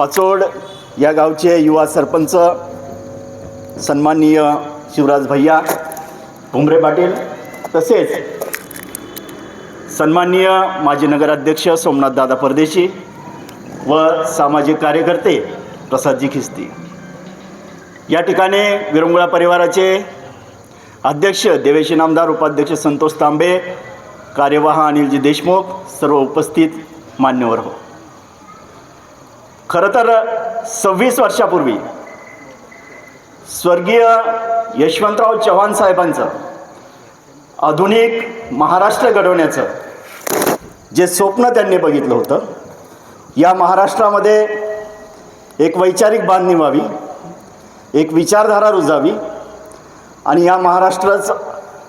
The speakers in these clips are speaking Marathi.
पाचोड या गावचे युवा सरपंच सन्माननीय शिवराज भैया भुमरे पाटील तसेच सन्माननीय माजी नगराध्यक्ष सोमनाथ दादा परदेशी व सामाजिक कार्यकर्ते प्रसादजी खिस्ती. या ठिकाणी विरंगुळा परिवाराचे अध्यक्ष देवेशी नामदार उपाध्यक्ष संतोष तांबे कार्यवाह अनिलजी देशमुख सर्व उपस्थित मान्यवर हो. खरं तर सव्वीस वर्षापूर्वी स्वर्गीय यशवंतराव चव्हाण साहेबांचं आधुनिक महाराष्ट्र घडवण्याचं जे स्वप्न त्यांनी बघितलं होतं या महाराष्ट्रामध्ये एक वैचारिक बांधणी व्हावी एक विचारधारा रुजावी आणि या महाराष्ट्राचं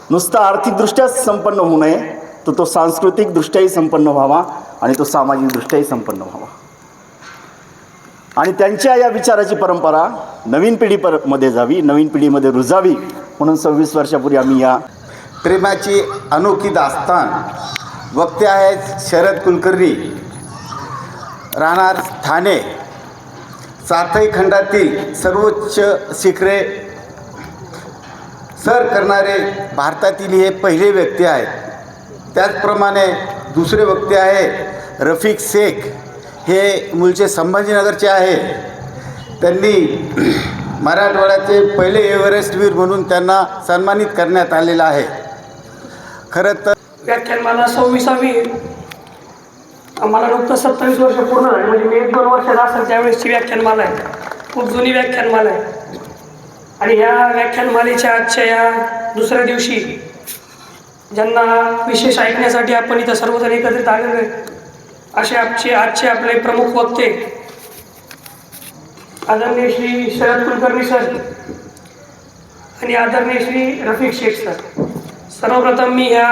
नुसतं आर्थिकदृष्ट्याच संपन्न होऊ नये तर तो सांस्कृतिकदृष्ट्याही संपन्न व्हावा आणि तो सामाजिकदृष्ट्याही संपन्न व्हावा. आणि त्यांच्या या विचाराची परंपरा नवीन पिढी परमध्ये जावी नवीन पिढीमध्ये रुजावी म्हणून सव्वीस वर्षापूर्वी आम्ही या प्रेमाची अनोखी दास्तान वक्ते आहेत शरद कुलकर्णी राहणार ठाणे सातही खंडातील सर्वोच्च शिखरे सर करणारे भारतातील हे पहिले व्यक्ती आहेत. त्याचप्रमाणे दुसरे व्यक्ती आहे रफिक शेख हे मूळचे संभाजीनगरचे आहे. त्यांनी मराठवाड्याचे पहिले एव्हरेस्टवीर म्हणून त्यांना सन्मानित करण्यात आलेलं आहे. खरं तर व्याख्यानमाला सव्वीसावी. आम्हाला नुकतं सत्तावीस वर्ष पूर्ण झाली म्हणजे मी एक दोन वर्षाचा असेल त्यावेळेसची व्याख्यानमाला आहे. खूप जुनी व्याख्यानमाला आहे. आणि ह्या व्याख्यानमालेच्या आजच्या या दुसऱ्या दिवशी ज्यांना विशेष ऐकण्यासाठी आपण इथं सर्वजण एकत्रित आलेलो आहे असे आजचे आजचे आपले प्रमुख वक्ते आदरणीय श्री शरद कुलकर्णी सर आणि आदरणीय श्री रफिक शेख सर. सर्वप्रथम मी ह्या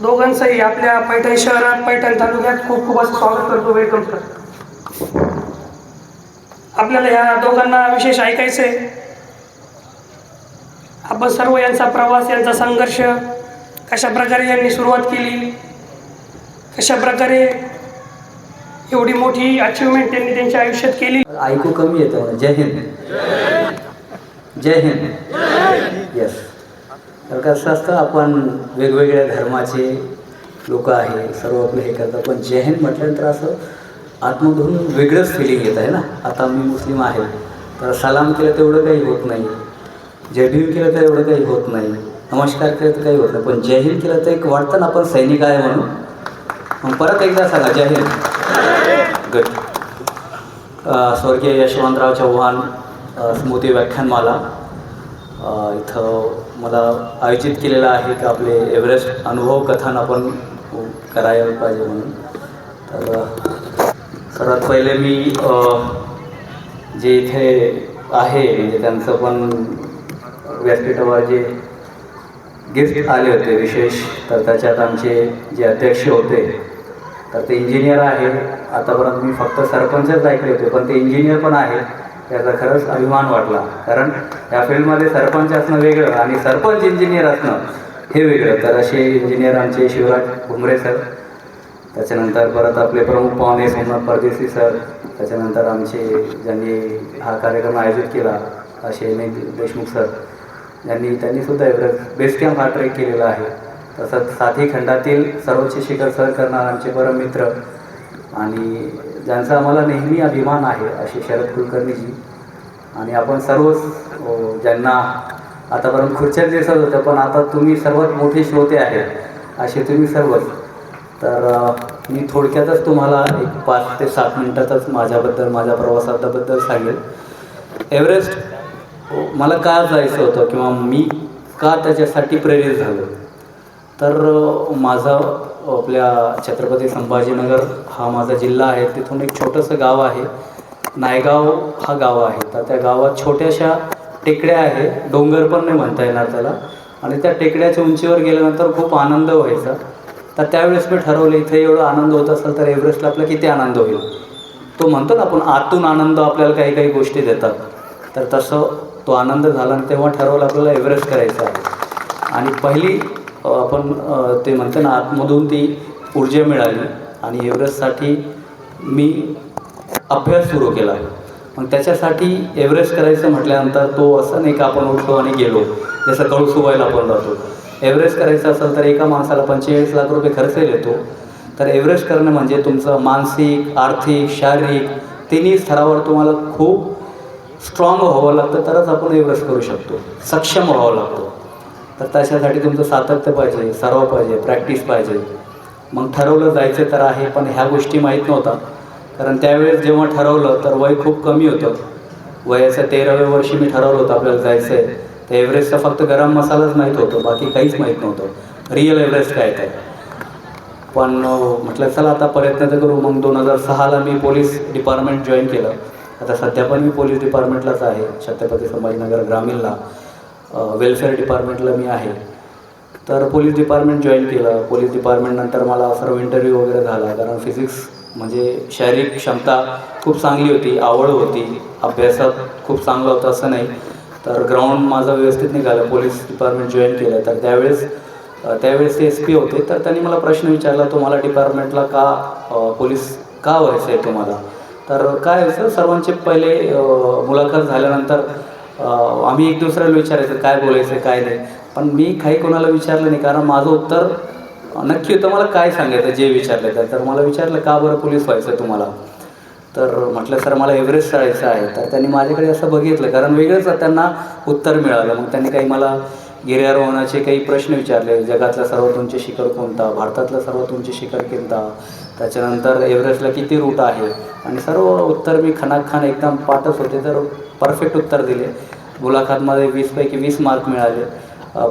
दोघांचंही आपल्या पैठण शहरात पैठण तालुक्यात खूप खूप असं स्वागत करतो वेलकम सर आपल्याला ह्या दोघांना विशेष ऐकायचं आहे आपण सर्व यांचा प्रवास यांचा संघर्ष कशा प्रकारे यांनी सुरुवात केली? कशा प्रकारे एवढी मोठी अचिव्हमेंट त्यांनी त्यांच्या आयुष्यात केली? ऐकू कमी येतं जय हिंद. जय हिंद. येस तर कसं असतं आपण वेगवेगळ्या धर्माचे लोक आहे सर्व आपलं हे करतात. पण जय हिंद म्हटल्यानंतर असं आतमधून वेगळंच फिलिंग येत आहे ना? आता मी मुस्लिम आहे तर सलाम केलं तेवढं काही होत नाही. जय भीम केलं तर एवढं काही होत नाही. नमस्कार केलं तर काही होत नाही. पण जय हिंद केलं तर एक वाटतं ना आपण सैनिक आहे म्हणून. मग परत एकदा सांगा जय हिंद. गुड स्वर्गीय यशवंतराव चव्हाण स्मृती व्याख्यानमाला. इथं मला आयोजित केलेलं आहे की आपले एव्हरेस्ट अनुभव कथन आपण करायला पाहिजे म्हणून. तर सर्वात पहिले मी जे इथे आहे म्हणजे त्यांचं पण व्यासपीठावर जे गिफ्ट आले होते विशेष तर त्याच्यात आमचे जे अध्यक्ष होते तर ते इंजिनियर आहे. आतापर्यंत मी फक्त सरपंचच ऐकले होते पण ते इंजिनियर पण आहे. याचा खरंच अभिमान वाटला. कारण या फील्डमध्ये सरपंच असणं वेगळं आणि सरपंच इंजिनियर असणं हे वेगळं. तर असे इंजिनियर आमचे शिवराज भुमरे सर त्याच्यानंतर परत आपले प्रमुख पाहुणे सोमनाथ परदेशी सर त्याच्यानंतर आमचे ज्यांनी हा कार्यक्रम आयोजित केला असे अनेक देशमुख सर यांनी त्यांनीसुद्धा एवढं बेस कॅम्प हा ट्रेक केलेला आहे. तसंच साथी खंडातील सर्वोच्च शिखर सर करणार आमचे परम मित्र. आणि ज्यांचा आम्हाला नेहमी अभिमान आहे असे शरद कुलकर्णीजी. आणि आपण सर्वच ज्यांना आतापर्यंत खुर्च्यात दिसत होत्या पण आता तुम्ही सर्वात मोठे श्रोते आहेत असे तुम्ही सर्वच. तर मी थोडक्यातच तुम्हाला एक पाच ते सात मिनटातच माझ्याबद्दल माझ्या प्रवासाबद्दल सांगेल. एव्हरेस्ट मला का जायचं होतं किंवा मी का त्याच्यासाठी प्रेरित झालो? तर माझा आपल्या छत्रपती संभाजीनगर हा माझा जिल्हा आहे. तिथून एक छोटंसं गाव आहे. नायगाव हा गाव आहे. तर त्या गावात छोट्याशा टेकड्या आहे. डोंगर पण नाही म्हणता येणार त्याला. आणि त्या टेकड्याच्या उंचीवर गेल्यानंतर खूप आनंद व्हायचा. तर त्यावेळेस मी ठरवलं इथे एवढा आनंद होत असेल तर एव्हरेस्टला आपला किती आनंद होईल? तो म्हणतो ना आपण आतून आनंद आपल्याला काही काही गोष्टी देतात. तर तसं तो आनंद झाला आणि तेव्हा ठरवलं आपल्याला एव्हरेस्ट करायचा आहे. आणि पहिली आपण ते म्हणतो ना आतमधून ती ऊर्जा मिळाली आणि एव्हरेस्टसाठी मी अभ्यास सुरू केला. मग त्याच्यासाठी एव्हरेस्ट करायचं म्हटल्यानंतर तो असं नाही का आपण उठलो आणि गेलो जसं कळसुबाईला आपण जातो. एव्हरेस्ट करायचं असेल तर एका माणसाला पंचेचाळीस लाख रुपये खर्च येतो. तर एव्हरेस्ट करणं म्हणजे तुमचं मानसिक आर्थिक शारीरिक तिन्ही स्तरावर तुम्हाला खूप स्ट्रॉंग व्हावं लागतं तरच आपण एव्हरेस्ट करू शकतो. सक्षम व्हावं लागतं. तर त्याच्यासाठी तुमचं सातत्य पाहिजे सराव पाहिजे प्रॅक्टिस पाहिजे. मग ठरवलं जायचं तर आहे पण ह्या गोष्टी माहीत नव्हता. कारण त्यावेळेस जेव्हा ठरवलं तर वय खूप कमी होतं. वयाच्या तेराव्या वर्षी मी ठरवलं होतं आपल्याला जायचं आहे तर एव्हरेस्टचा फक्त गरम मसालाच माहीत होतो बाकी काहीच माहीत नव्हतं. रिअल एव्हरेस्ट काय काय पण म्हटलं चला आता प्रयत्न तर करू. मग दोन हजार सहाला मी पोलीस डिपार्टमेंट जॉईन केलं. आता सध्या पण मी पोलीस डिपार्टमेंटलाच आहे छत्रपती संभाजीनगर ग्रामीणला. वेलफेअर डिपार्टमेंटला मी आहे. तर पोलीस डिपार्टमेंट जॉईन केलं. पोलीस डिपार्टमेंटनंतर मला सर्व इंटरव्ह्यू वगैरे झाला. कारण फिजिक्स म्हणजे शारीरिक क्षमता खूप चांगली होती आवड होती अभ्यासात खूप चांगलं होतं असं नाही. तर ग्राउंड माझं व्यवस्थित निघालं. पोलीस डिपार्टमेंट जॉईन केलं. तर त्यावेळेस त्यावेळेस ते एस पी होते. तर त्यांनी मला प्रश्न विचारला तुम्हाला डिपार्टमेंटला का पोलीस का व्हायचं आहे तुम्हाला? तर काय व्हायचं? सर्वांचे पहिले मुलाखत झाल्यानंतर आम्ही एक दुसऱ्याला विचारायचं काय बोलायचं काय नाही. पण मी काही कोणाला विचारलं नाही कारण माझं उत्तर नक्की होतं मला काय सांगायचं जे विचारलं तर. तर मला विचारलं का बरं पोलीस व्हायचं तुम्हाला? तर म्हटलं सर मला एव्हरेस्ट चढायचं आहे. तर त्यांनी माझ्याकडे असं बघितलं कारण वेगळंच त्यांना उत्तर मिळालं. मग त्यांनी काही मला गिर्यारोहणाचे काही प्रश्न विचारले जगातला सर्वात उंच शिखर कोणता? भारतातलं सर्वात उंच शिखर कोणता? त्याच्यानंतर एव्हरेस्टला किती रूट आहे? आणि सर्व उत्तर मी खनाखान एकदम पाठच होते तर परफेक्ट उत्तर दिले. मुलाखतमध्ये वीसपैकी वीस मार्क मिळाले.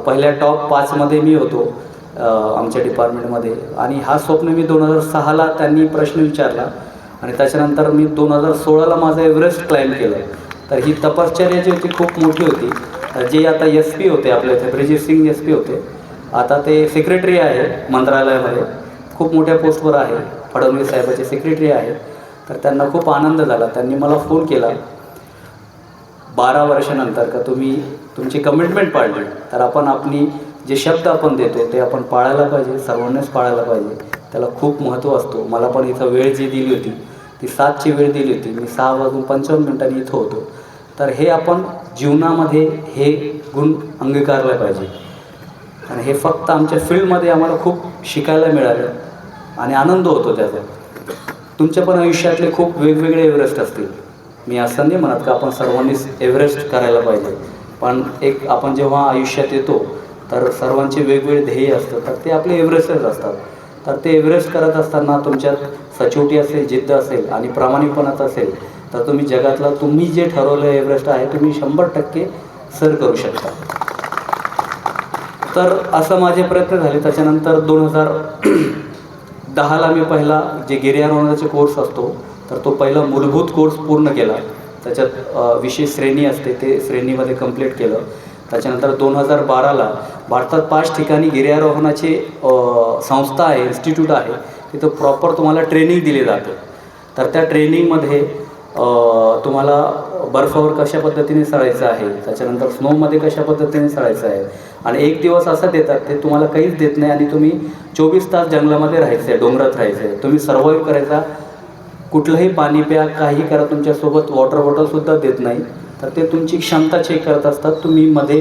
पहिल्या टॉप पाचमध्ये मी होतो आमच्या डिपार्टमेंटमध्ये आणि हा स्वप्न मी दोन हजार सहाला त्यांनी प्रश्न विचारला. आणि त्याच्यानंतर मी दोन हजार सोळाला माझं एव्हरेस्ट क्लाइम केलं. तर ही तपश्चर्या जी होती खूप मोठी होती. जे आता एस पी होते आपल्या इथे ब्रिजित सिंग एस पी होते. आता ते सेक्रेटरी आहे मंत्रालयामध्ये. खूप मोठ्या पोस्टवर आहे. फडणवीस साहेबाचे सेक्रेटरी आहे तर त्यांना खूप आनंद झाला. त्यांनी मला फोन केला. बारा वर्षानंतर का तुम्ही तुमची कमिटमेंट पाळली. तर आपण आपली जे शब्द आपण देतो ते आपण पाळायला पाहिजे. सर्वांनीच पाळायला पाहिजे. त्याला खूप महत्त्व असतो. मला पण इथं वेळ जी दिली होती ती सातची वेळ दिली होती. मी सहा वाजून पंचावन्न मिनिटांनी इथं होतो. तर हे आपण जीवनामध्ये हे गुण अंगीकारला पाहिजे. आणि हे फक्त आमच्या फील्डमध्ये आम्हाला खूप शिकायला मिळालं. आणि आनंद होतो त्याचा. तुमच्या पण आयुष्यातले खूप वेगवेगळे एव्हरेस्ट असतील. मी असं नाही म्हणत का आपण सर्वांनीच एव्हरेस्ट करायला पाहिजे. पण एक आपण जेव्हा आयुष्यात येतो तर सर्वांचे वेगवेगळे ध्येय असतं तर ते आपले एव्हरेस्टच असतात. तर ते एव्हरेस्ट करत असताना तुमच्यात सचोटी असेल जिद्द असेल आणि प्रामाणिकपणाच असेल तर तुम्ही जगातला तुम्ही जे ठरवलं एव्हरेस्ट आहे तुम्ही शंभर टक्के सर करू शकता. तर असं माझे प्रयत्न झाले. त्याच्यानंतर दोन हजार दहाला मी पहिला जे गिर्यारोहणाचे कोर्स असतो तर तो पहिला मूलभूत कोर्स पूर्ण केला. त्याच्यात विशेष श्रेणी असते ते श्रेणीमध्ये कंप्लीट केलं. त्याच्यानंतर दोन हजार बाराला भारतात पाच ठिकाणी गिर्यारोहणाची संस्था आहे इन्स्टिट्यूट आहे तिथं प्रॉपर तुम्हाला ट्रेनिंग दिले जाते. तर त्या ट्रेनिंगमध्ये तुम्हाला बर्फावर कशा पद्धतीने चढायचं आहे? त्याच्यानंतर स्नोमध्ये कशा पद्धतीने चढायचं आहे? आणि एक दिवस असं देतात ते तुम्हाला काहीच देत नाही आणि तुम्ही चोवीस तास जंगलामध्ये राहायचं आहे डोंगरात राहायचं आहे. तुम्ही सर्वाईव्ह करायचा. कुठलंही पाणी प्या काही करा तुमच्यासोबत वॉटर बॉटलसुद्धा देत नाही. तर ते तुमची क्षमता चेक करत असतात. तुम्ही मध्ये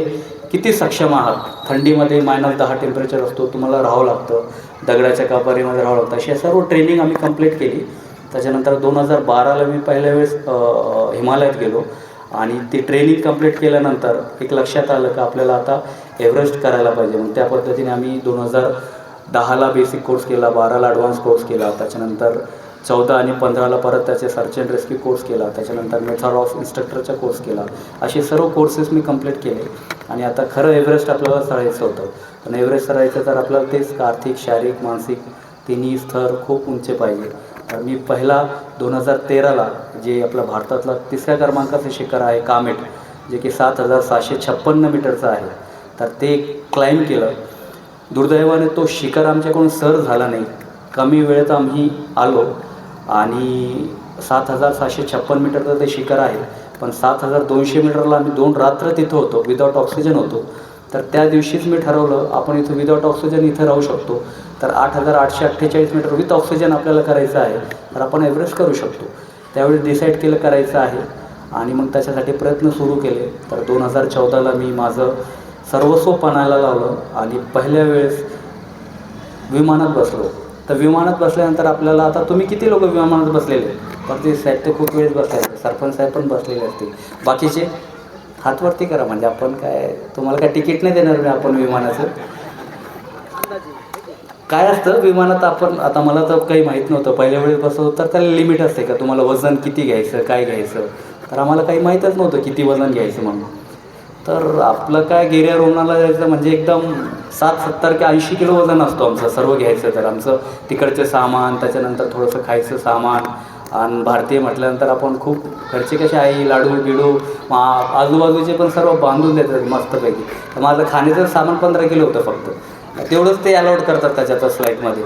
किती सक्षम आहात? थंडीमध्ये मायनस दहा टेम्परेचर असतो तुम्हाला राहावं लागतं. दगडाच्या कापारीमध्ये राहावं लागतं. अशी सर्व ट्रेनिंग आम्ही कंप्लीट केली. त्याच्यानंतर दोन हजार बाराला मी पहिल्या वेळेस हिमालयात गेलो. आणि ती ट्रेनिंग कंप्लीट केल्यानंतर एक लक्षात आलं का आपल्याला आता एव्हरेस्ट करायला पाहिजे. मग त्या पद्धतीने आम्ही दोन हजार दहाला बेसिक कोर्स केला बाराला ॲडव्हान्स कोर्स केला. त्याच्यानंतर चौदा आणि पंधराला परत त्याचे सर्च अँड रेस्क्यू कोर्स केला. त्याच्यानंतर मेथड ऑफ इन्स्ट्रक्टरचा कोर्स केला. असे सर्व कोर्सेस मी कंप्लीट केले. आणि आता खरं एव्हरेस्ट आपल्याला चढायचं होतं. पण एव्हरेस्ट चढायचं तर आपल्याला तेच आर्थिक शारीरिक मानसिक तिन्ही स्तर खूप उंचे पाहिजे. मी पहिला दोन हजार तेराला जे आपला भारतातला तिसऱ्या क्रमांकाचं शिखर आहे कामेट जे की सात हजार सहाशे छप्पन्न मीटरचं आहे. तर ते क्लाइंब केलं. दुर्दैवाने तो शिखर आमच्याकडून सर झाला नाही. कमी वेळेत आम्ही आलो आणि सात हजार सहाशे छप्पन मीटरचं ते शिखर आहे. पण सात हजार दोनशे मीटरला आम्ही दोन रात्र तिथं होतो विदाऊट ऑक्सिजन होतो. तर त्या दिवशीच मी ठरवलं आपण इथं विदाऊट ऑक्सिजन इथं राहू शकतो. तर आठ हजार आठशे अठ्ठेचाळीस मीटर विथ ऑक्सिजन आपल्याला करायचं आहे. तर आपण एव्हरेस्ट करू शकतो. त्यावेळी डिसाईड केलं करायचं आहे. आणि मग त्याच्यासाठी प्रयत्न सुरू केले. तर दोन हजार चौदाला मी माझं सर्वस्व पणाला लावलं. आणि पहिल्या वेळेस विमानात बसलो. तर विमानात बसल्यानंतर आपल्याला आता तुम्ही किती लोक विमानात बसलेले? पण ते साहेब तर खूप वेळेस बसले सरपंच साहेब पण बसलेले असतील. बाकीचे हातवरती करा. म्हणजे आपण काय तुम्हाला काय तिकीट नाही देणार मी आपण विमानाचं? काय असतं विमानात आपण आता मला तर काही माहीत नव्हतं. पहिल्या वेळेस बसवतो तर त्याला लिमिट असते का? तुम्हाला वजन किती घ्यायचं काय घ्यायचं? तर आम्हाला काही माहीतच नव्हतं किती वजन घ्यायचं म्हणून. तर आपलं काय गिर्या रोवणाला जायचं म्हणजे एकदम सात सत्तर की ऐंशी किलो वजन असतो आमचं सर्व घ्यायचं. तर आमचं तिकडचं सामान त्याच्यानंतर थोडंसं खायचं सामान आणि भारतीय म्हटल्यानंतर आपण खूप घरचे कसे आई लाडू बिडू मा आजूबाजूचे पण सर्व बांधून देतात मस्तपैकी. तर माझं खाण्याचं सामान पंधरा किलो होतं फक्त. तेवढंच ते अलाउड करतात त्याच्यातच फ्लाईटमध्ये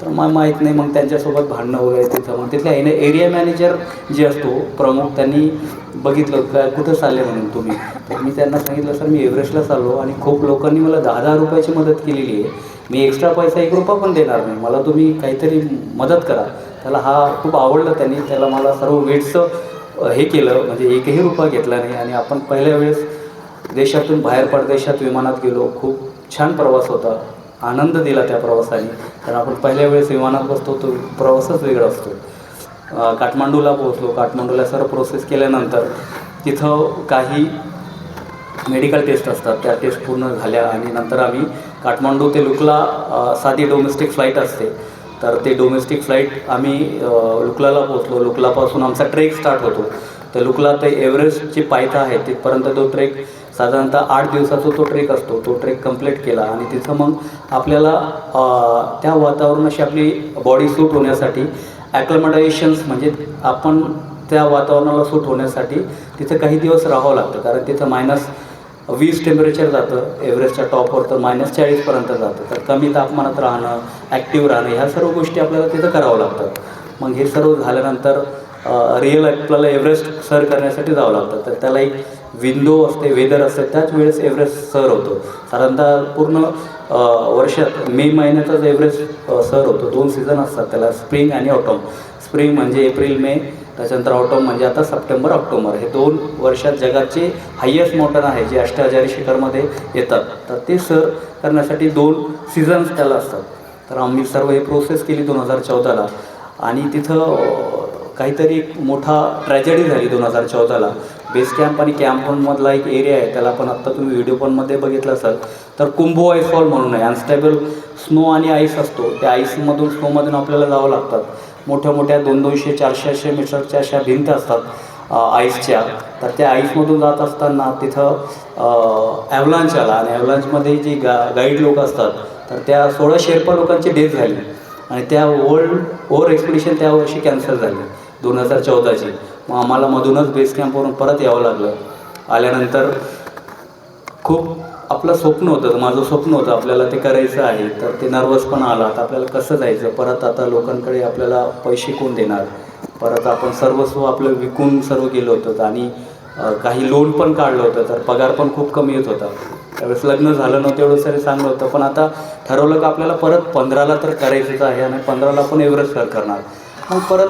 तर मला माहीत नाही मग त्यांच्यासोबत भांडणं वगैरे तिथं मग तिथल्या एने एरिया मॅनेजर जे असतो प्रमुख त्यांनी बघितलं काय कुठं चालले म्हणून तुम्ही? तर मी त्यांना सांगितलं सर मी एव्हरेस्टला चाललो आणि खूप लोकांनी मला दहा दहा रुपयाची मदत केलेली आहे. मी एक्स्ट्रा पैसा एक रुपया पण देणार नाही. मला तुम्ही काहीतरी मदत करा. त्याला हा खूप आवडलं त्यांनी. त्याला मला सर्व वेटचं हे केलं. म्हणजे एकही रुपया घेतला नाही. आणि आपण पहिल्या वेळेस देशातून बाहेर परदेशात विमानात गेलो. खूप छान प्रवास होता. आनंद दिला त्या प्रवासाने. कारण आपण पहिल्या वेळेस विमानात बसतो तो प्रवासच वेगळा असतो. काठमांडूला पोहोचलो. काठमांडूला सर्व प्रोसेस केल्यानंतर तिथं काही मेडिकल टेस्ट असतात. त्या टेस्ट पूर्ण झाल्या आणि नंतर आम्ही काठमांडू ते लुकला साधी डोमेस्टिक फ्लाईट असते. तर ते डोमेस्टिक फ्लाईट आम्ही लुकलाला पोहोचलो. लुकलापासून आमचा ट्रेक स्टार्ट होतो. तर लुकला ते एव्हरेस्टची पायथा आहे तिथपर्यंत तो ट्रेक साधारणतः आठ दिवसाचा तो ट्रेक असतो तो ट्रेक कंप्लीट केला आणि तिथं मग आपल्याला त्या वातावरणाशी आपली बॉडी सूट होण्यासाठी ॲक्लमडायशन्स म्हणजे आपण त्या वातावरणाला सूट होण्यासाठी तिथं काही दिवस राहावं लागतं. कारण तिथं मायनस वीस टेम्परेचर जातं एव्हरेस्टच्या टॉपवर तर मायनस चाळीसपर्यंत जातं. तर कमी तापमानात राहणं ॲक्टिव्ह राहणं ह्या सर्व गोष्टी आपल्याला तिथं करावं लागतात मग हे सर्व झाल्यानंतर रिअल आपल्याला एव्हरेस्ट सर करण्यासाठी जावं लागतं. तर त्याला एक विंडो असते वेदर असते त्याच वेळेस एव्हरेस्ट सर होतो. साधारणतः पूर्ण वर्षात मे महिन्यातच एव्हरेस्ट सर होतो. दोन सीझन असतात त्याला स्प्रिंग आणि ऑटम स्प्रिंग म्हणजे एप्रिल मे त्याच्यानंतर ऑटम म्हणजे आता सप्टेंबर ऑक्टोबर. हे दोन वर्षात जगाचे हायेस्ट मोटर आहे जे अष्टहजारी शिखरमध्ये येतात. तर ते सर करण्यासाठी दोन सीझन्स त्याला असतात. तर आम्ही सर्व हे प्रोसेस केली दोन हजार चौदाला. आणि तिथं काहीतरी एक मोठा ट्रॅजेडी झाली दोन हजार चौदाला. बेस कॅम्प आणि कॅम्पमधला एक एरिया आहे त्याला पण आत्ता तुम्ही व्हिडिओ पणमध्ये बघितलं असाल. तर कुंभो आईसफॉल म्हणून आहे. अनस्टेबल स्नो आणि आईस असतो. त्या आईसमधून स्नोमधून आपल्याला जावं लागतात मोठ्या मोठ्या दोन दोनशे चारशे अशे मीटरच्या अशा भिंत असतात आईसच्या तर त्या आईसमधून जात असताना तिथं ॲव्हलांच आला. आणि ॲव्हलांचमध्ये जी गा गाईड लोक असतात तर त्या सोळा शेर्पा लोकांची डेथ झाली. आणि त्या वर्ल्ड ओव्हर एक्सपिडिशन त्यावर्षी कॅन्सल झाली. दोन हजार चौदाची. मग आम्हाला मधूनच बेस कॅम्पवरून परत यावं लागलं. आल्यानंतर खूप आपलं स्वप्न होतं माझं स्वप्न होतं आपल्याला ते करायचं आहे. तर ते नर्वस पण आला तर आपल्याला कसं जायचं? परत आता लोकांकडे आपल्याला पैसे कोण देणार? परत आपण सर्वस्व आपलं विकून सर्व गेलो होतं आणि काही लोन पण काढलं होतं तर पगार पण खूप कमी येत होता. त्यावेळेस लग्न झालं नव्हतं एवढं सरी चांगलं होतं पण आता ठरवलं का आपल्याला परत पंधराला तर करायचंच आहे आणि पंधराला पण एव्हरेस्ट सर करणार. मग परत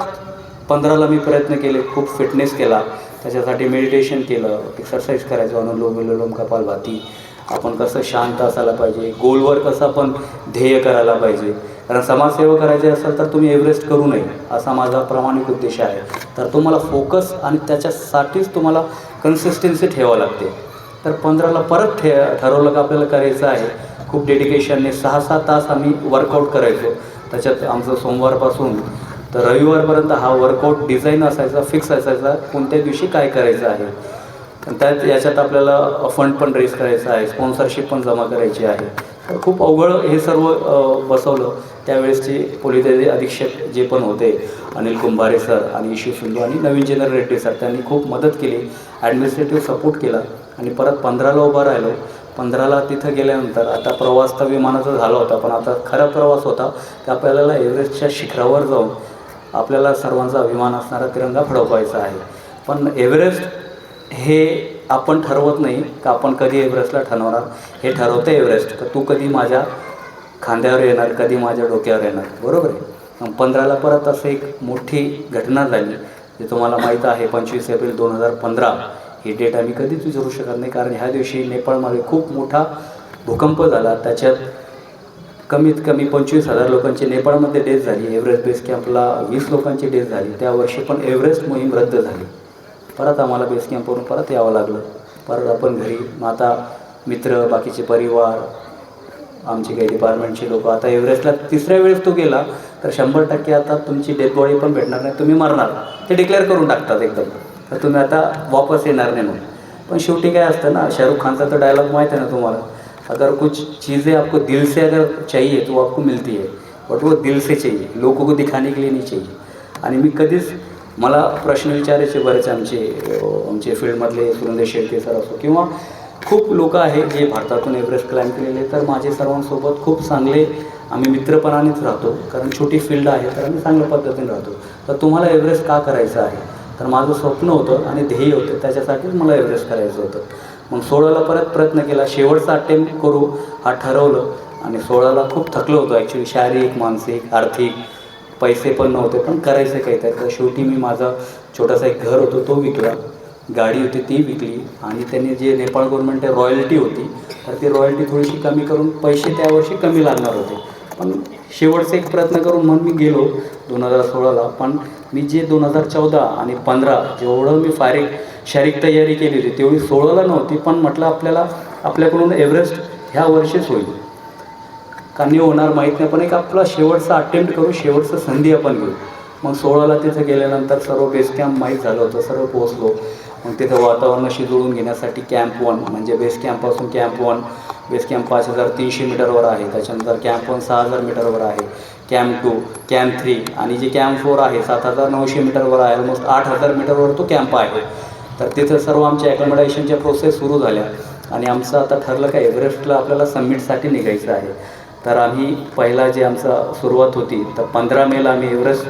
पंधराला मी प्रयत्न केले खूप फिटनेस केला. त्याच्यासाठी मेडिटेशन केलं एक्सरसाइज करायचो. अनुलोम विलोम कपालभाती. आपण कसं शांत असायला पाहिजे. गोलवर कसं आपण ध्येय करायला पाहिजे. कारण समाजसेवा करायची असेल तर तुम्ही एव्हरेस्ट करू नये असा माझा प्रामाणिक उद्देश आहे. तर तुम्हाला फोकस आणि त्याच्यासाठीच तुम्हाला कन्सिस्टन्सी ठेवावं लागते. तर पंधराला परत ठे ठरवलं का आपल्याला करायचं आहे. खूप डेडिकेशनने सहा सहा तास आम्ही वर्कआउट करायचो. त्याच्यात आमचं सोमवारपासून तर रविवारपर्यंत हा वर्कआउट डिझाईन असायचा फिक्स असायचा कोणत्या दिवशी काय करायचं आहे. त्यात याच्यात आपल्याला फंड पण रेस करायचा आहे स्पॉन्सरशिप पण जमा करायची आहे. तर खूप अवघड हे सर्व बसवलं. त्यावेळेसचे पोलीस अधीक्षक जे पण होते अनिल कुंभारे सर आणि इशू सिंधू आणि नवीन जनरल रेड्डी सर त्यांनी खूप मदत केली ॲडमिनिस्ट्रेटिव्ह सपोर्ट केला आणि परत पंधराला उभा राहिलो. पंधराला तिथं गेल्यानंतर आता प्रवास तर विमानाचा झाला होता पण आता खरा प्रवास होता की आपल्याला एव्हरेस्टच्या शिखरावर जाऊन आपल्याला सर्वांचा अभिमान असणारा तिरंगा फडकवायचा आहे. पण एव्हरेस्ट हे आपण ठरवत नाही का आपण कधी एव्हरेस्टला ठरवणार? हे ठरवतं एव्हरेस्ट. का तू कधी माझ्या खांद्यावर येणार कधी माझ्या डोक्यावर येणार? बरोबर आहे? पंधराला परत असं एक मोठी घटना झाली जे तुम्हाला माहीत आहे पंचवीस एप्रिल दोन हजार पंधरा. ही डेट आम्ही कधीच विसरू शकत नाही कारण ह्या दिवशी नेपाळमध्ये खूप मोठा भूकंप झाला. त्याच्यात कमीत कमी पंचवीस हजार लोकांची नेपाळमध्ये डेथ झाली एव्हरेस्ट बेस कॅम्पला वीस लोकांची डेथ झाली त्या वर्षी पण एव्हरेस्ट मोहीम रद्द झाली. परत आम्हाला बेस कॅम्पवरून परत यावं लागलं. परत आपण घरी माता मित्र बाकीचे परिवार आमचे काही डिपार्टमेंटचे लोक आता एव्हरेस्टला तिसऱ्या वेळेस तो गेला तर शंभर टक्के आता तुमची डेथ बॉडी पण भेटणार नाही तुम्ही मरणार. ते डिक्लेअर करून टाकतात एकदम. तर तुम्ही आता वापस येणार नाही म्हणून. पण शेवटी काय असतं ना शाहरुख खानचा तर डायलॉग माहीत आहे ना तुम्हाला. अगर कुछ चीज़ें आपको दिल से अगर चाहिए तो आपको मिलती है बट वो दिल से चाहिए लोगों को दिखाने के लिए नहीं चाहिए। आणि मी कधीच मला प्रश्न विचारायचे बरेच आमचे आमचे फील्डमधले सुरेंद्र शेळके सर असो किंवा खूप लोक आहेत जे भारतातून एव्हरेस्ट क्लाइंब केलेले तर माझे सर्वांसोबत खूप चांगले आम्ही मित्रपणानेच राहतो कारण छोटी फील्ड आहे तर आम्ही चांगल्या पद्धतीने राहतो. तर तुम्हाला एव्हरेस्ट का करायचं आहे? तर माझं स्वप्न होतं आणि ध्येय होतं त्याच्यासाठीच मला एव्हरेस्ट करायचं होतं. मग सोळाला परत प्रयत्न केला. शेवटचा अटेम्प्ट करू हा ठरवलं आणि सोळाला खूप थकलो होतो. ॲक्च्युली शारीरिक मानसिक आर्थिक पैसे पण नव्हते पण करायचं काही. तर शेवटी मी माझा छोटासा एक घर होतो तो विकला. गाडी होती ती विकली आणि त्यांनी जे नेपाळ गव्हर्नमेंट रॉयल्टी होती तर ती रॉयल्टी थोडीशी कमी करून पैसे त्यावर्षी कमी लागणार होते. पण शेवटचा एक प्रयत्न करून मग मी गेलो दोन हजार सोळाला. पण मी जे दोन हजार चौदा आणि पंधरा जेवढं मी फारीक शारीरिक तयारी केली होती तेवढी सोळाला नव्हती पण म्हटलं आपल्याला आपल्याकडून एव्हरेस्ट ह्या वर्षीच होईल. कारण होणार माहीत नाही पण एक आपला शेवटचा अटेम्प्ट करू शेवटचं संधी आपण घेऊ. मग सोळाला तिथं गेल्यानंतर सर्व बेस कॅम्प माहीत झालं होतं सर्व पोहोचलो. मग तिथं वातावरणाशी जुळून घेण्यासाठी कॅम्प वन म्हणजे बेस कॅम्पपासून कॅम्प वन बेस कॅम्प पाच हजार तीनशे मीटरवर आहे. त्याच्यानंतर कॅम्प वन सहा हजार मीटरवर आहे. कॅम्प टू कॅम्प थ्री आणि जे कॅम्प फोर आहे सात हजार नऊशे मीटरवर आहे. ऑलमोस्ट आठ हजार मीटरवर तो कॅम्प आहे. तर तिथं सर्व आमच्या ॲकोमोडेशनच्या प्रोसेस सुरू झाल्या. आणि आमचं आता ठरलं का एव्हरेस्टला आपल्याला समिटसाठी निघायचं आहे. तर आम्ही पहिला जे आमचा सुरुवात होती तर पंधरा मेला आम्ही एव्हरेस्ट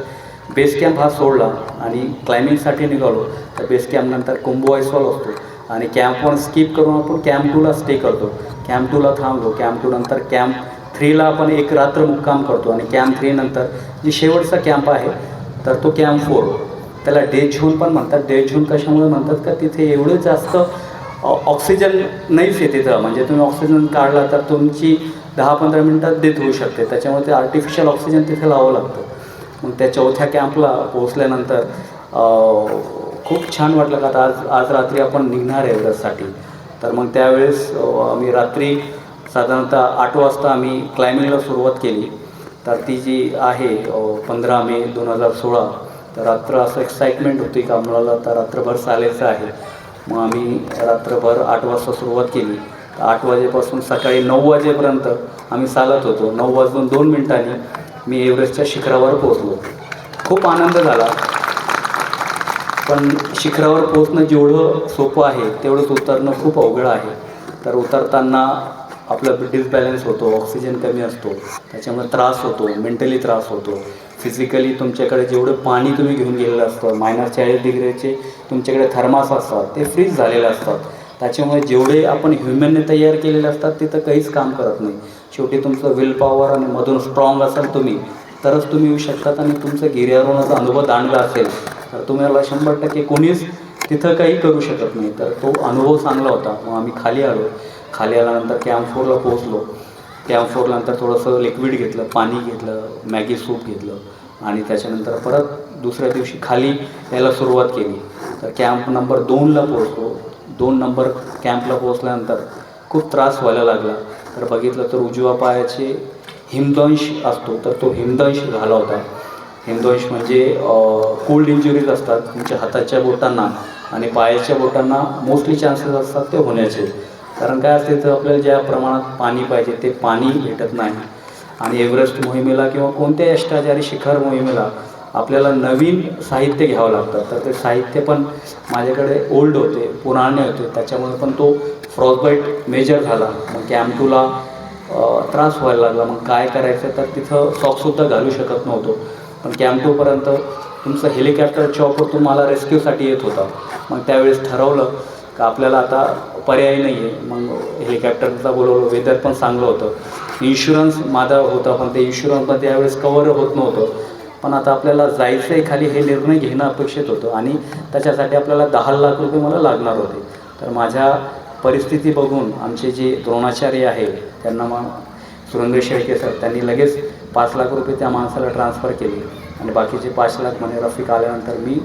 बेस कॅम्प हा सोडला आणि क्लाइम्बिंगसाठी निघालो. तर बेस कॅम्पनंतर कुंभू आयसॉल असतो. आणि कॅम्प वन स्किप करून आपण कॅम्प टूला स्टे करतो. कॅम्प टूला थांबलो. कॅम्प टू नंतर कॅम्प थ्रीला आपण एक रात्र मुक्काम करतो. आणि कॅम्प थ्री नंतर जी शेवटचा कॅम्प आहे तर तो कॅम्प फोर त्याला डे झोन पण म्हणतात. डे झोन कशामुळे म्हणतात का? तिथे एवढं जास्त ऑक्सिजन नाहीच आहे तिथं म्हणजे तुम्ही ऑक्सिजन काढला तर तुमची दहा पंधरा मिनटात डेथ होऊ शकते. त्याच्यामुळे ते आर्टिफिशियल ऑक्सिजन तिथे लावावं लागतं. मग त्या चौथ्या कॅम्पला पोहोचल्यानंतर खूप छान वाटलं का आता आज आज रात्री आपण निघणार आहे एव्हरेस्टसाठी. तर मग त्यावेळेस आम्ही रात्री साधारणतः आठ वाजता आम्ही क्लाइम्बिंगला सुरुवात केली. तर ती जी आहे पंधरा मे दोन हजार सोळा तर रात्र असं एक्साइटमेंट होती का आम्हाला आता रात्रभर चालायचं आहे. मग आम्ही रात्रभर आठ वाजता सुरुवात केली. तर आठ वाजेपासून सकाळी नऊ वाजेपर्यंत आम्ही चालत होतो. नऊ वाजून दोन मिनिटांनी मी एव्हरेस्टच्या शिखरावर पोहोचलो. खूप आनंद झाला. पण शिखरावर पोहोचणं जेवढं सोपं आहे तेवढंच उतरणं खूप अवघड आहे. तर उतरताना आपला डिसबॅलन्स होतो ऑक्सिजन कमी असतो त्याच्यामुळे त्रास होतो मेंटली त्रास होतो. फिजिकली तुमच्याकडे जेवढं पाणी तुम्ही घेऊन गेलेलं असतं मायनस चाळीस डिग्रीचे तुमच्याकडे थर्मास असतात ते फ्रीज झालेले असतात. त्याच्यामुळे जेवढे आपण ह्युमनने तयार केलेले असतात तिथं काहीच काम करत नाही. शेवटी तुमचं विल पॉवर आणि मधून स्ट्रॉंग असाल तुम्ही तरच तुम्ही येऊ शकतात आणि तुमचं गिर्यारोहणाचा अनुभव दांडला असेल. तुम्हाला शंभर टक्के कोणीच तिथं काही करू शकत नाही. तर तो अनुभव चांगला होता. मग आम्ही खाली आलो. खाली आल्यानंतर कॅम्प फोरला पोहोचलो. कॅम्प फोरनंतर थोडंसं लिक्विड घेतलं पाणी घेतलं मॅगी सूप घेतलं आणि त्याच्यानंतर परत दुसऱ्या दिवशी खाली यायला सुरुवात केली. तर कॅम्प नंबर दोनला पोहोचलो. दोन नंबर कॅम्पला पोहोचल्यानंतर खूप त्रास व्हायला लागला. तर बघितलं तर उजव्या पायाचे हिमदंश असतो तर तो हिमदंश झाला होता. हिंदोश म्हणजे कोल्ड इंजुरीज असतात. तुमच्या हाताच्या बोटांना आणि पायाच्या बोटांना मोस्टली चान्सेस असतात ते होण्याचे. कारण काय असते तर आपल्याला ज्या प्रमाणात पाणी पाहिजे ते पाणी भेटत नाही. आणि एव्हरेस्ट मोहिमेला किंवा कोणत्याही अष्टाचारी शिखर मोहिमेला आपल्याला नवीन साहित्य घ्यावं लागतं. तर ते साहित्य पण माझ्याकडे ओल्ड होते पुराणे होते. त्याच्यामुळे पण तो फ्रॉजबाईट मेजर झाला. मग कॅम्टूला त्रास व्हायला लागला. मग काय करायचं तर तिथं सॉक्ससुद्धा घालू शकत नव्हतो. पण कॅम्पोपर्यंत तुमचं हेलिकॉप्टर चॉपर तुम्हाला रेस्क्यूसाठी येत होता. मग त्यावेळेस ठरवलं का आपल्याला आता पर्याय नाही आहे मग हेलिकॉप्टरचा बोलवलं वेदर पण चांगलं होतं. इन्शुरन्स माझा होता पण ते इन्शुरन्स पण त्यावेळेस कवर होत नव्हतं. पण आता आपल्याला जायचं आहे खाली हे निर्णय घेणं अपेक्षित होतं आणि त्याच्यासाठी आपल्याला दहा लाख रुपये मला लागणार होते. तर माझ्या परिस्थिती बघून आमचे जे द्रोणाचार्य आहे त्यांना मग सुरेंद्र शेळके सर त्यांनी लगेच पाच लाख रुपये त्या माणसाला ट्रान्सफर केले. आणि बाकीचे पाच लाख म्हणे रफिक आल्यानंतर मी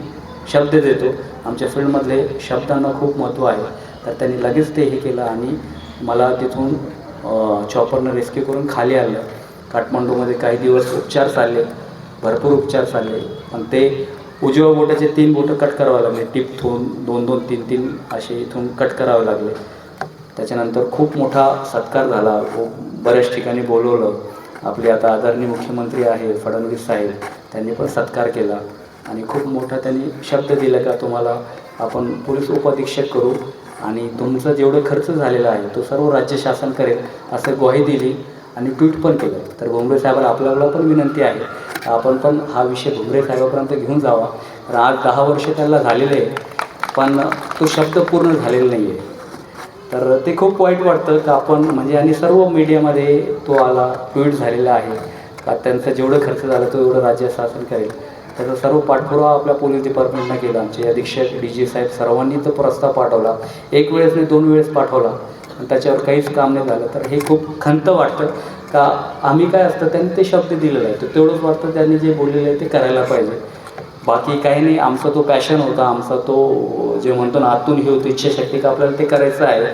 शब्द देतो. आमच्या फील्डमधले शब्दांना खूप महत्त्व आहे. तर त्यांनी लगेच ते हे केलं आणि मला तिथून चॉपरनं रेस्क्यू करून खाली आलं काठमांडूमध्ये काही दिवस उपचार चालले. भरपूर उपचार चालले. पण ते उजव्या बोटाचे तीन बोटं कट करावं लागले. टिपथून दोन दोन तीन तीन असे इथून कट करावे लागले. त्याच्यानंतर खूप मोठा सत्कार झाला. खूप बऱ्याच ठिकाणी बोलवलं. आपले आता आदरणीय मुख्यमंत्री आहेत फडणवीस साहेब त्यांनी पण सत्कार केला. आणि खूप मोठा त्यांनी शब्द दिला का तुम्हाला आपण पोलीस उपअधीक्षक करू. आणि तुमचा जेवढं खर्च झालेला आहे तो सर्व राज्य शासन करेल असं ग्वाही दिली आणि ट्विट पण केलं. तर भुमरे साहेबाला आपल्याला पण विनंती आहे आपण पण हा विषय भुमरे साहेबापर्यंत घेऊन जावा. तर आज दहा वर्ष त्यांना झालेले आहे पण तो शब्द पूर्ण झालेला नाही आहे तर ते खूप वाईट वाटतं का आपण म्हणजे आणि सर्व मीडियामध्ये तो आला ट्विट झालेला आहे. का त्यांचा जेवढं खर्च झाला तो एवढं राज्य शासन करेल. त्याचा सर्व पाठपुरावा आपल्या पोलीस डिपार्टमेंटनं केला. आमचे अधीक्षक डी जी साहेब सर्वांनी तो प्रस्ताव पाठवला. एक वेळेस नाही दोन वेळेस पाठवला. आणि त्याच्यावर काहीच काम नाही झालं. तर हे खूप खंत वाटतं. का आम्ही काय असतं त्यांनी ते शब्द दिलेला आहे तर तेवढंच वाटतं त्यांनी जे बोललेलं आहे ते करायला पाहिजे. बाकी काही नाही आमचा तो पॅशन होता आमचा तो जे म्हणतो ना आतून हे होतं इच्छाशक्ती का आपल्याला ते करायचं आहे.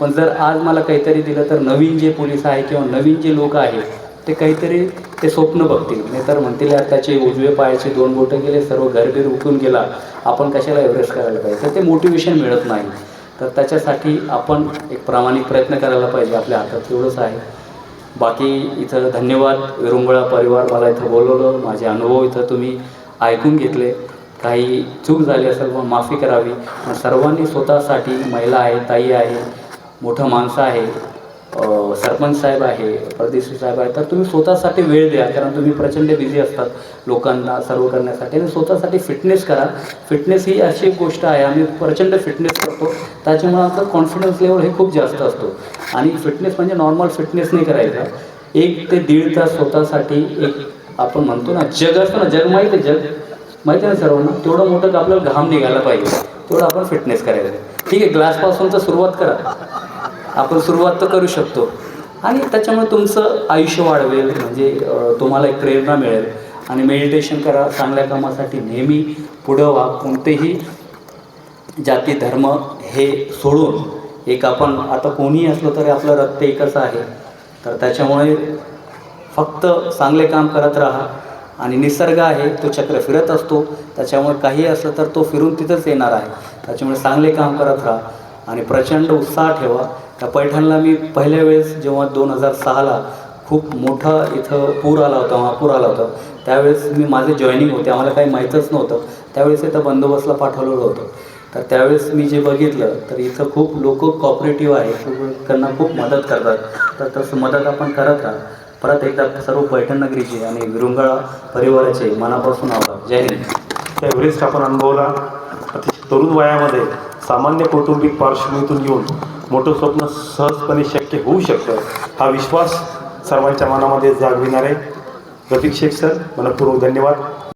पण जर आज मला काहीतरी दिलं तर नवीन जे पोलीस आहे किंवा नवीन जे लोक आहेत ते काहीतरी ते स्वप्न बघतील. नाही तर म्हणतील यार त्याचे उजवे पायाचे दोन बोटं गेले सर्व घरबीर उठून गेला. आपण कशाला एव्हरेस्ट करायला पाहिजे? तर ते मोटिवेशन मिळत नाही. तर त्याच्यासाठी आपण एक प्रामाणिक प्रयत्न करायला पाहिजे आपल्या हातात एवढंच आहे. बाकी इथं धन्यवाद. विरुंगळा परिवार मला इथं बोलवलं. माझे अनुभव इथं तुम्ही ऐकून घेतले. काही चूक झाली असेल पण माफी करावी. पण सर्वांनी स्वतःसाठी महिला आहे ताई आहे मोठं माणसं आहे सरपंच साहेब आहे परदेशी साहेब आहे तर तुम्ही स्वतःसाठी वेळ द्या. कारण तुम्ही प्रचंड बिझी असतात लोकांना सर्व करण्यासाठी. आणि स्वतःसाठी फिटनेस करा. फिटनेस ही अशी एक गोष्ट आहे. आम्ही प्रचंड फिटनेस करतो. त्याच्यामुळे आमचा कॉन्फिडन्स लेवल हे खूप जास्त असतो. आणि फिटनेस म्हणजे नॉर्मल फिटनेस नाही करायचा. एक ते दीड तास स्वतःसाठी एक आपण म्हणतो ना जग असतो ना जग माहीत आहे जग. माहिती आहे ना सर्वांना? तेवढं मोठं का आपल्याला घाम निघायला पाहिजे. तेवढं आपण फिटनेस करायचं ठीक आहे ग्लासपासून तर सुरुवात करा. आपण सुरुवात तर करू शकतो. आणि त्याच्यामुळे तुमचं आयुष्य वाढवेल म्हणजे तुम्हाला एक प्रेरणा मिळेल. आणि मेडिटेशन करा चांगल्या कामासाठी नेहमी पुढं व्हा. कोणतेही जाती धर्म हे सोडून एक आपण आता कोणीही असलो तरी आपलं रक्त एकच आहे. तर त्याच्यामुळे फक्त चांगले काम करत राहा. आणि निसर्ग आहे तो चक्र फिरत असतो. त्याच्यामुळे काही असलं तर तो फिरून तिथंच येणार आहे. त्याच्यामुळे चांगले काम करत राहा आणि प्रचंड उत्साह ठेवा. त्या पैठणला मी पहिल्या वेळेस जेव्हा दोन हजार सहाला खूप मोठा इथं पूर आला होता महापूर आला होता त्यावेळेस मी माझे जॉईनिंग होते. आम्हाला काही माहीतच नव्हतं. त्यावेळेस इथं बंदोबस्तला पाठवलेलं होतं. तर त्यावेळेस मी जे बघितलं तर इथं खूप लोक कॉपरेटिव्ह आहे त्यांना खूप मदत करतात. तर तसं मदत आपण करत राहा. परत एकदा सर्व पैठण नगरीचे आणि विरुंगळा परिवाराचे मनापासून आभार. जय हिंद. एव्हरेस्ट आपण अनुभवला. अतिशय तरुण वयामध्ये सामान्य कौटुंबिक पार्श्वभूमीतून येऊन मोठं स्वप्न सहजपणे शक्य होऊ शकतं हा विश्वास सर्वांच्या मनामध्ये जागविणारे. रफिक शेख सर मनपूर्वक धन्यवाद.